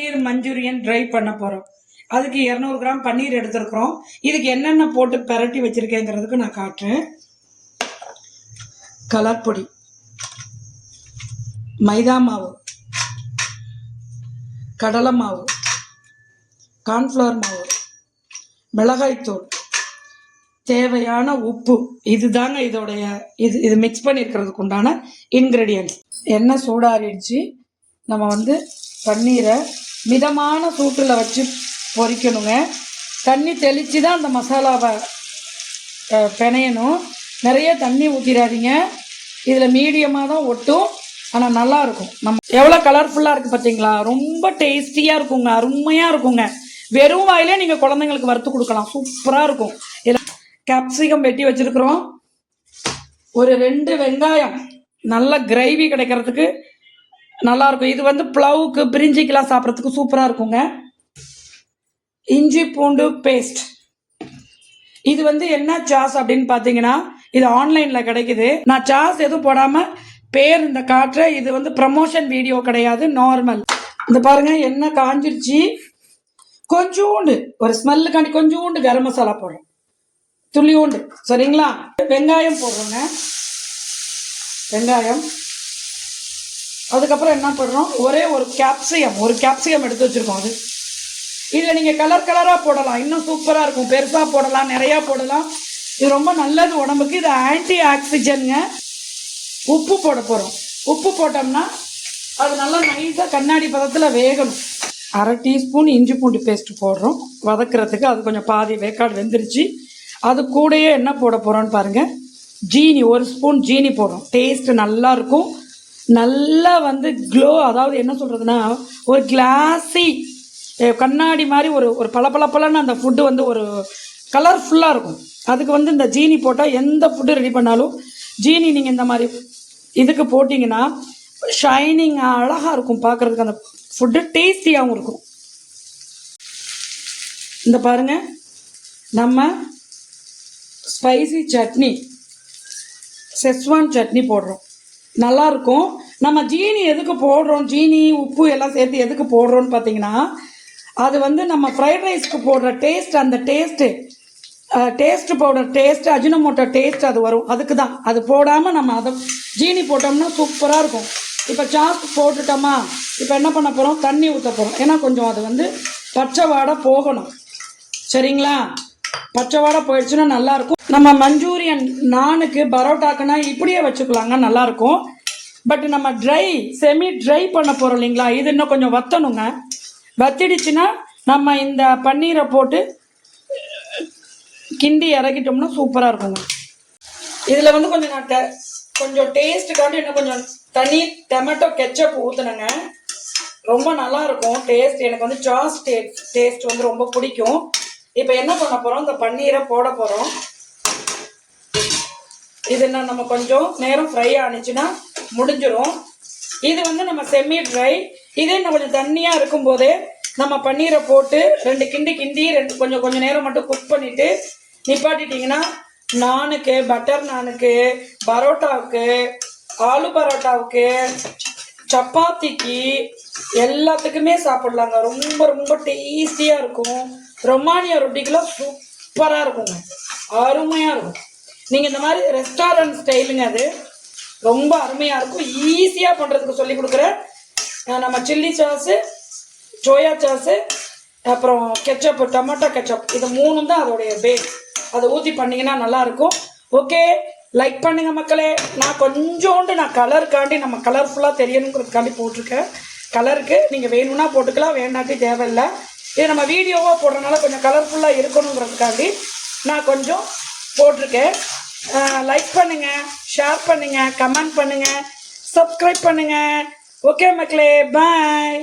பன்னீர் Manchurian try பண்ண போகிறோம் அதுக்கு இரநூறு கிராம் பன்னீர் எடுத்துருக்குறோம். இதுக்கு என்னென்ன போட்டு பெரட்டி வச்சுருக்கேங்கிறதுக்கு நான் காட்டுறேன். கலர் பொடி. மைதா மாவு. கடலை மாவு. கார்ன்ஃப்ளவர் மாவு. மிளகாய்த்தூள். தேவையான உப்பு. இதுதாங்க இதோடைய இது இது மிக்ஸ் பண்ணியிருக்கிறதுக்கு உண்டான இன்க்ரெடியன்ட்ஸ் எண்ணெய் சூடாறிடுச்சு. நம்ம வந்து பன்னீரை மிதமான சூட்டில் வச்சு பொரிக்கணுங்க தண்ணி தெளித்து தான் அந்த மசாலாவை பிணையணும் நிறைய தண்ணி ஊற்றிடாதீங்க இதில் மீடியமாக தான் ஒட்டும். ஆனால் நல்லாயிருக்கும் நம்ம எவ்வளோ கலர்ஃபுல்லாக இருக்குது பார்த்தீங்களா ரொம்ப டேஸ்டியாக இருக்குங்க. அருமையாக இருக்குங்க. வெறும் வாயிலே நீங்கள் குழந்தைங்களுக்கு வறுத்து கொடுக்கலாம். சூப்பராக இருக்கும். இதில் கேப்சிகம் வெட்டி வச்சுருக்குறோம். ஒரு ரெண்டு வெங்காயம். நல்ல கிரேவி கிடைக்கிறதுக்கு நல்லாயிருக்கும் இது வந்து ப்ளவுக்கு பிரிஞ்சிக்கெலாம் சாப்பிட்றதுக்கு சூப்பராக இருக்குங்க. இஞ்சி பூண்டு பேஸ்ட் இது வந்து என்ன சாஸ் அப்படின்னு பார்த்தீங்கன்னா இது ஆன்லைனில் கிடைக்குது. நான் சாஸ் எதுவும் போடாமல் பேர் இந்த காட்டுற இது வந்து ப்ரமோஷன் வீடியோ கிடையாது நார்மல் இந்த பாருங்க என்ன காஞ்சிருச்சு? கொஞ்சோண்டு. ஒரு ஸ்மெல்லுக்காண்டி கொஞ்சோண்டு கரம் மசாலா போடுறோம் துளியோண்டு. சரிங்களா? வெங்காயம் போடுறோங்க. வெங்காயம். அதுக்கப்புறம் என்ன பண்ணுறோம்? ஒரே ஒரு கேப்சியம் ஒரு கேப்சிகம் எடுத்து வச்சுருக்கோம் அது. இதில் நீங்கள் கலர் கலராக போடலாம். இன்னும் சூப்பராக இருக்கும். பெருசாக போடலாம் நிறையா போடலாம். இது ரொம்ப நல்லது உடம்புக்கு. இது ஆன்டி ஆக்சிஜனுங்க உப்பு போட போகிறோம். உப்பு போட்டோம்னா அது நல்லா நைஸாக கண்ணாடி பதத்தில் வேகணும். அரை டீஸ்பூன் இஞ்சி பூண்டு பேஸ்ட் போடுறோம். வதக்கிறதுக்கு அது கொஞ்சம் பாதி வேக்காடு வெந்துருச்சு. அது கூடயே என்ன போட போகிறோன்னு பாருங்கள் ஜீனி ஒரு ஸ்பூன் ஜீனி போடுறோம். டேஸ்ட்டு நல்லாயிருக்கும் நல்லா வந்து க்ளோ அதாவது என்ன சொல்கிறதுனா ஒரு கிளாஸி கண்ணாடி மாதிரி ஒரு ஒரு பளபளபளன்னு அந்த ஃபுட்டு வந்து ஒரு கலர்ஃபுல்லாக இருக்கும். அதுக்கு வந்து இந்த ஜீனி போட்டால் எந்த ஃபுட்டு ரெடி பண்ணாலும் ஜீனி நீங்கள் இந்த மாதிரி இதுக்கு போட்டிங்கன்னா ஷைனிங் அழகாக இருக்கும் பார்க்குறதுக்கு அந்த ஃபுட்டு டேஸ்டியாகவும் இருக்கும். இந்த பாருங்கள் நம்ம ஸ்பைசி சட்னி செஸ்வான் சட்னி போடுறோம். நல்லா இருக்கும் நம்ம ஜீனி எதுக்கு போடுறோம்? ஜீனி உப்பு எல்லாம் சேர்த்து எதுக்கு போடுறோம்னு பார்த்தீங்கன்னா அது வந்து நம்ம ஃப்ரைட் ரைஸ்க்கு போடுற டேஸ்ட் அந்த taste taste powder taste Ajinomoto taste அது வரும். அதுக்கு தான் அது போடாமல் நம்ம அதை ஜீனி போட்டோம்னா சூப்பராக இருக்கும். இப்போ சாஸ் போட்டுட்டோமா? இப்போ என்ன பண்ண போகிறோம் தண்ணி ஊற்ற போகிறோம் ஏன்னா கொஞ்சம் அது வந்து பச்சை வாடை போகணும். சரிங்களா? பச்சைவாடை போயிடுச்சுன்னா நல்லாயிருக்கும். நம்ம மஞ்சூரியன் நானுக்கு பரோட்டாக்குனா இப்படியே வச்சுக்கலாங்க நல்லாயிருக்கும். பட் நம்ம ட்ரை செமி ட்ரை பண்ண போகிறோம் இல்லைங்களா? இது இன்னும் கொஞ்சம் வத்தணுங்க. வத்திடுச்சுன்னா நம்ம இந்த பன்னீரை போட்டு கிண்டி இறக்கிட்டோம்னா சூப்பராக இருக்குங்க. இதில் வந்து கொஞ்சம் நான் டே- கொஞ்சம் டேஸ்ட்டுக்காண்டி இன்னும் கொஞ்சம் தனி டொமேட்டோ கெச்சப் ஊற்றுனேங்க ரொம்ப நல்லா இருக்கும் டேஸ்ட் எனக்கு வந்து சாஸ் டேஸ்ட் டேஸ்ட் வந்து ரொம்ப பிடிக்கும். இப்போ என்ன பண்ண போகிறோம் இந்த பன்னீரை போட போகிறோம் இது என்ன நம்ம கொஞ்சம் நேரம் ஃப்ரை ஆனிச்சுன்னா முடிஞ்சிடும் இது வந்து நம்ம செமி ட்ரை இதே இன்னும் கொஞ்சம் தண்ணியாக இருக்கும்போதே நம்ம பன்னீரை போட்டு ரெண்டு கிண்டி கிண்டி ரெண்டு கொஞ்சம் கொஞ்சம் நேரம் மட்டும் குக் பண்ணிவிட்டு நிப்பாட்டிட்டிங்கன்னா நானுக்கு பட்டர் நானுக்கு பரோட்டாவுக்கு ஆலு பரோட்டாவுக்கு சப்பாத்திக்கு எல்லாத்துக்குமே சாப்பிட்லாங்க. ரொம்ப ரொம்ப டேஸ்டியாக இருக்கும். ரொமானியா ரொட்டிக்கெல்லாம் சூப்பராக இருக்குங்க. அருமையாக இருக்கும். நீங்கள் இந்த மாதிரி ரெஸ்டாரண்ட் ஸ்டைலுங்க அது ரொம்ப அருமையாக இருக்கும். ஈஸியாக பண்ணுறதுக்கு சொல்லி கொடுக்குறேன் நம்ம சில்லி சாஸு சோயா சாஸு அப்புறம் கெச்சப்பு டொமேட்டோ கெச்சப் இது மூணும் தான் அதோடைய பேஸ் அதை ஊற்றி பண்ணிங்கன்னா நல்லாயிருக்கும் ஓகே லைக் பண்ணுங்கள் மக்களே. நான் கொஞ்சோண்டு நான் கலருக்காண்டி நம்ம கலர்ஃபுல்லாக தெரியணுங்கிறதுக்காண்டி போட்டிருக்கேன். கலருக்கு நீங்கள் வேணும்னா போட்டுக்கலாம் வேண்டாட்டி தேவையில்லை. இது நம்ம வீடியோவாக போடுறதுனால கொஞ்சம் கலர்ஃபுல்லாக இருக்கணுங்கிறதுக்காண்டி நான் கொஞ்சம் போட்டிருக்கேன். லைக் பண்ணுங்கள் ஷேர் பண்ணுங்கள் கமெண்ட் பண்ணுங்கள் சப்ஸ்கிரைப் பண்ணுங்கள் ஓகே மக்களே பாய்